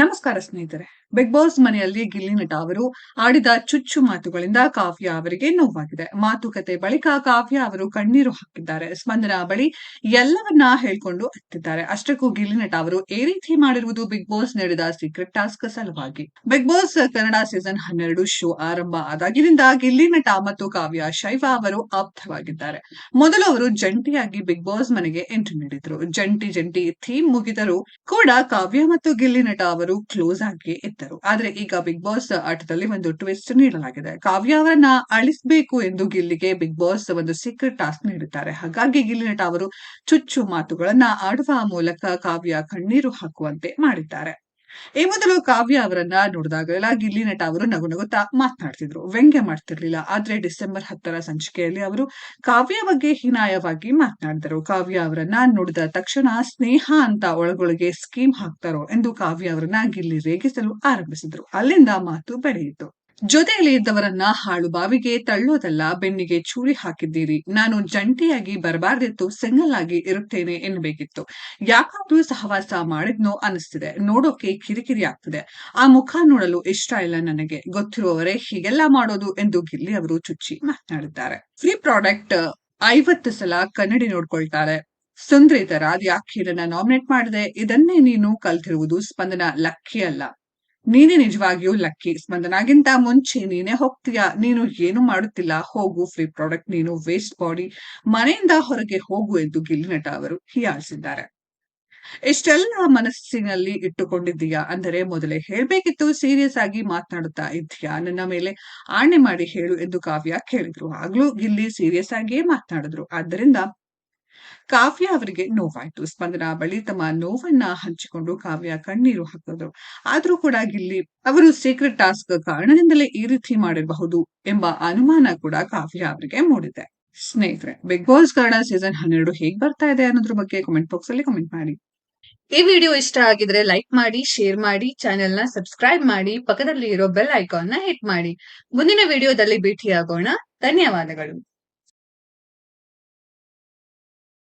ನಮಸ್ಕಾರ ಸ್ನೇಹಿತರೆ. Big boss ಮನೆಯಲ್ಲಿ ಗಿಲ್ಲಿ ನಟ ಅವರು ಆಡಿದ ಚುಚ್ಚು ಮಾತುಗಳಿಂದ ಕಾವ್ಯ ಅವರಿಗೆ ನೋವಾಗಿದೆ. ಮಾತುಕತೆ ಬಳಿಕ ಕಾವ್ಯ ಅವರು ಕಣ್ಣೀರು ಹಾಕಿದ್ದಾರೆ. ಸ್ಪಂದನ ಬಳಿ ಎಲ್ಲವನ್ನ ಹೇಳ್ಕೊಂಡು ಅತ್ತಿದ್ದಾರೆ ಅಷ್ಟಕ್ಕೂ ಗಿಲ್ಲಿ ನಟ ಅವರು ಈ ರೀತಿ ಮಾಡಿರುವುದು ಬಿಗ್ ಬಾಸ್ ನೀಡಿದ ಸೀಕ್ರೆಟ್ ಟಾಸ್ಕ್ ಸಲುವಾಗಿ? ಬಿಗ್ ಬಾಸ್ ಕನ್ನಡ ಸೀಸನ್ ಹನ್ನೆರಡು ಶೋ ಆರಂಭ ಆದಾಗಿನಿಂದ ಗಿಲ್ಲಿ ನಟ ಮತ್ತು ಕಾವ್ಯ ಶೈವ ಅವರು ಆಪ್ತವಾಗಿದ್ದಾರೆ. ಮೊದಲು ಅವರು ಜಂಟಿಯಾಗಿ ಬಿಗ್ ಬಾಸ್ ಮನೆಗೆ ಎಂಟ್ರಿ ನೀಡಿದ್ರು. ಜಂಟಿ ಜಂಟಿ ಥೀಮ್ ಮುಗಿದರೂ ಕೂಡ ಕಾವ್ಯ ಮತ್ತು ಗಿಲ್ಲಿ ನಟ ಅವರು ಕ್ಲೋಸ್ ಆಗಿ ಇದ್ದರು. ಆದ್ರೆ ಈಗ ಬಿಗ್ ಬಾಸ್ ಆಟದಲ್ಲಿ ಒಂದು ಟ್ವಿಸ್ಟ್ ನೀಡಲಾಗಿದೆ. ಕಾವ್ಯ ಅವರನ್ನ ಅಳಿಸಬೇಕು ಎಂದು ಗಿಲ್ಲಿಗೆ ಬಿಗ್ ಬಾಸ್ ಒಂದು ಸೀಕ್ರೆಟ್ ಟಾಸ್ಕ್ ನೀಡುತ್ತಾರೆ. ಹಾಗಾಗಿ ಗಿಲ್ಲಿ ನಟ ಅವರು ಚುಚ್ಚು ಮಾತುಗಳನ್ನ ಆಡುವ ಮೂಲಕ ಕಾವ್ಯ ಕಣ್ಣೀರು ಹಾಕುವಂತೆ ಮಾಡಿದ್ದಾರೆ. ಈ ಮೊದಲು ಕಾವ್ಯ ಅವರನ್ನ ನೋಡಿದಾಗಲೆಲ್ಲ ಗಿಲ್ಲಿ ನಟ ಅವರು ನಗು ನಗುತ್ತಾ ಮಾತನಾಡ್ತಿದ್ರು. ವ್ಯಂಗ್ಯ ಮಾಡ್ತಿರ್ಲಿಲ್ಲ. ಆದ್ರೆ ಡಿಸೆಂಬರ್ ಹತ್ತರ ಸಂಚಿಕೆಯಲ್ಲಿ ಅವರು ಕಾವ್ಯ ಬಗ್ಗೆ ಹೀನಾಯವಾಗಿ ಮಾತನಾಡಿದರು. ಕಾವ್ಯ ಅವರನ್ನ ನೋಡಿದ ತಕ್ಷಣ ಸ್ನೇಹ ಅಂತ ಒಳಗೊಳಗೆ ಸ್ಕೀಮ್ ಹಾಕ್ತಾರೋ ಎಂದು ಕಾವ್ಯ ಅವರನ್ನ ಗಿಲ್ಲಿ ರೇಗಿಸಲು ಆರಂಭಿಸಿದ್ರು. ಅಲ್ಲಿಂದ ಮಾತು ಬೆಳೆಯಿತು. ಜೊತೆಯಲ್ಲಿ ಇದ್ದವರನ್ನ ಹಾಳು ಬಾವಿಗೆ ತಳ್ಳೋದಲ್ಲ, ಬೆನ್ನಿಗೆ ಚೂರಿ ಹಾಕಿದ್ದೀರಿ. ನಾನು ಜಂಟಿಯಾಗಿ ಬರಬಾರ್ದಿತ್ತು ಸಿಂಗಲ್ ಆಗಿ ಇರುತ್ತೇನೆ ಎನ್ನಬೇಕಿತ್ತು. ಯಾಕಾದ್ರೂ ಸಹವಾಸ ಮಾಡಿದ್ನೋ ಅನಿಸ್ತಿದೆ ನೋಡೋಕೆ ಕಿರಿಕಿರಿ ಆಗ್ತಿದೆ. ಆ ಮುಖ ನೋಡಲು ಇಷ್ಟ ಇಲ್ಲ ನನಗೆ. ಗೊತ್ತಿರುವವರೇ ಹೀಗೆಲ್ಲ ಮಾಡೋದು ಎಂದು ಗಿಲ್ಲಿ ಅವರು ಚುಚ್ಚಿ ಮಾತನಾಡಿದ್ದಾರೆ. ಫ್ರೀ ಪ್ರಾಡಕ್ಟ್ ಐವತ್ತು ಸಲ ಕನ್ನಡಿ ನೋಡ್ಕೊಳ್ತಾರೆ. ಸುಂದ್ರಿ ತರ ಅದ್ ಯಾಕೆ ಇದನ್ನ ನಾಮಿನೇಟ್ ಮಾಡಿದೆ. ಇದನ್ನೇ ನೀನು ಕಲ್ತಿರುವುದು ಸ್ಪಂದನ ಲಕ್ಕಿ ಅಲ್ಲ. ನೀನೇ ನಿಜವಾಗಿಯೂ ಲಕ್ಕಿ ಸ್ಪಂದನಾಗಿಂತ ಮುಂಚೆ ನೀನೇ ಹೋಗ್ತೀಯಾ? ನೀನು ಏನು ಮಾಡುತ್ತಿಲ್ಲ? ಹೋಗು ಫ್ರೀ ಪ್ರಾಡಕ್ಟ್ ನೀನು ವೇಸ್ಟ್ ಬಾಡಿ ಮನೆಯಿಂದ ಹೊರಗೆ ಹೋಗು ಎಂದು ಗಿಲ್ಲಿ ನಟ ಅವರು ಹೀಯಾಳಿಸಿದ್ದಾರೆ. ಇಷ್ಟೆಲ್ಲ ಮನಸ್ಸಿನಲ್ಲಿ ಇಟ್ಟುಕೊಂಡಿದ್ದೀಯಾ? ಅಂದರೆ ಮೊದಲೇ ಹೇಳ್ಬೇಕಿತ್ತು ಸೀರಿಯಸ್ ಆಗಿ ಮಾತನಾಡುತ್ತಾ ಇದ್ದೀಯಾ? ನನ್ನ ಮೇಲೆ ಆಣೆ ಮಾಡಿ ಹೇಳು ಎಂದು ಕಾವ್ಯ ಕೇಳಿದ್ರು. ಆಗ್ಲೂ ಗಿಲ್ಲಿ ಸೀರಿಯಸ್ ಆಗಿಯೇ ಮಾತನಾಡಿದ್ರು. ಆದ್ದರಿಂದ ಕಾವ್ಯ ಅವರಿಗೆ ನೋವಾಯ್ತು. ಸ್ಪಂದನ ಬಳಿ ತಮ್ಮ ನೋವನ್ನ ಹಂಚಿಕೊಂಡು ಕಾವ್ಯ ಕಣ್ಣೀರು ಹಾಕಿದ್ರು. ಆದ್ರೂ ಕೂಡ ಇಲ್ಲಿ ಅವರು ಸೀಕ್ರೆಟ್ ಟಾಸ್ಕ್ ಕಾರಣದಿಂದಲೇ ಈ ರೀತಿ ಮಾಡಿರಬಹುದು ಎಂಬ ಅನುಮಾನ ಕೂಡ ಕಾವ್ಯ ಅವರಿಗೆ ಮೂಡಿದೆ. ಸ್ನೇಹಿತರೆ ಬಿಗ್ ಬಾಸ್ ಕನ್ನಡ ಸೀಸನ್ ಹನ್ನೆರಡು ಹೇಗ್ ಬರ್ತಾ ಇದೆ ಅನ್ನೋದ್ರ ಬಗ್ಗೆ ಕಮೆಂಟ್ ಬಾಕ್ಸ್ ಅಲ್ಲಿ ಕಮೆಂಟ್ ಮಾಡಿ. ಈ ವಿಡಿಯೋ ಇಷ್ಟ ಆಗಿದ್ರೆ ಲೈಕ್ ಮಾಡಿ ಶೇರ್ ಮಾಡಿ ಚಾನೆಲ್ನ ಸಬ್ಸ್ಕ್ರೈಬ್ ಮಾಡಿ ಪಕ್ಕದಲ್ಲಿ ಇರೋ ಬೆಲ್ ಐಕಾನ್ನ ಹಿಟ್ ಮಾಡಿ. ಮುಂದಿನ ವಿಡಿಯೋದಲ್ಲಿ ಭೇಟಿಯಾಗೋಣ. ಧನ್ಯವಾದಗಳು.